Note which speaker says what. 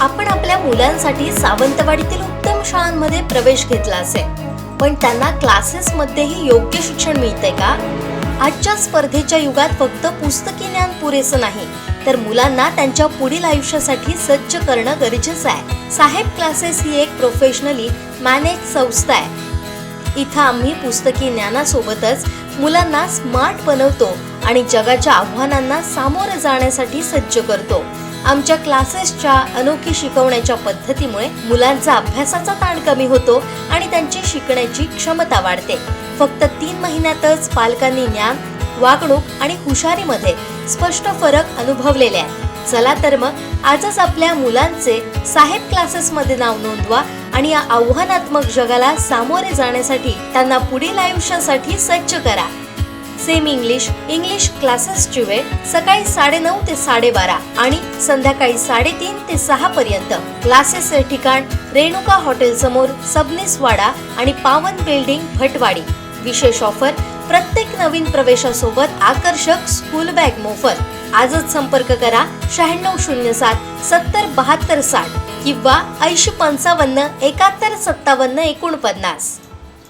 Speaker 1: आपण आपल्या मुलांसाठी सावंतवाडीतील उत्तम शाळांमध्ये प्रवेश घेतला असेल. पण त्यांना क्लासेसमध्येही योग्य शिक्षण मिळते का? आजच्या स्पर्धेच्या युगात फक्त पुस्तकी ज्ञान पुरेसं नाही तर मुलांना त्यांच्या पुढील आयुष्यासाठी सज्ज करणं गरजेचं आहे. साहेब क्लासेस ही एक प्रोफेशनली मॅनेज संस्था आहे. इथं आम्ही पुस्तकी ज्ञानासोबतच मुलांना स्मार्ट बनवतो आणि जगाच्या आव्हानांना सामोरं जाण्यासाठी सज्ज करतो. आमच्या क्लासेसच्या अनोखी शिकवण्याच्या पद्धतीमुळे मुलांचा अभ्यासाचा ताण कमी होतो आणि त्यांची शिकण्याची क्षमता वाढते. फक्त तीन महिन्यातच पालकांनी ज्ञान वागणूक आणि हुशारीमध्ये स्पष्ट फरक अनुभवलेले आहेत. चला तर मग आजच आपल्या मुलांचे साहेब क्लासेसमध्ये नाव नोंदवा आणि या आव्हानात्मक जगाला सामोरे जाण्यासाठी त्यांना पुढील आयुष्यासाठी सज्ज करा. सेम इंग्लिश इंग्लिश क्लासेसची वेळ सकाळी साडेनऊ ते साडेबारा आणि संध्याकाळी साडेतीन ते सहा पर्यंत. क्लासेसचे ठिकाण रेणुका हॉटेल समोर सबनीस वाडा आणि पावन बिल्डिंग भटवाडी. विशेष ऑफर प्रत्येक नवीन प्रवेशासोबत आकर्षक स्कूल बॅग मोफत. आजच संपर्क करा शहाण्णव शून्य सात सत्तर बहात्तर साठ किंवा ऐंशी पंचावन्न एकाहत्तर सत्तावन्न एकोणपन्नास.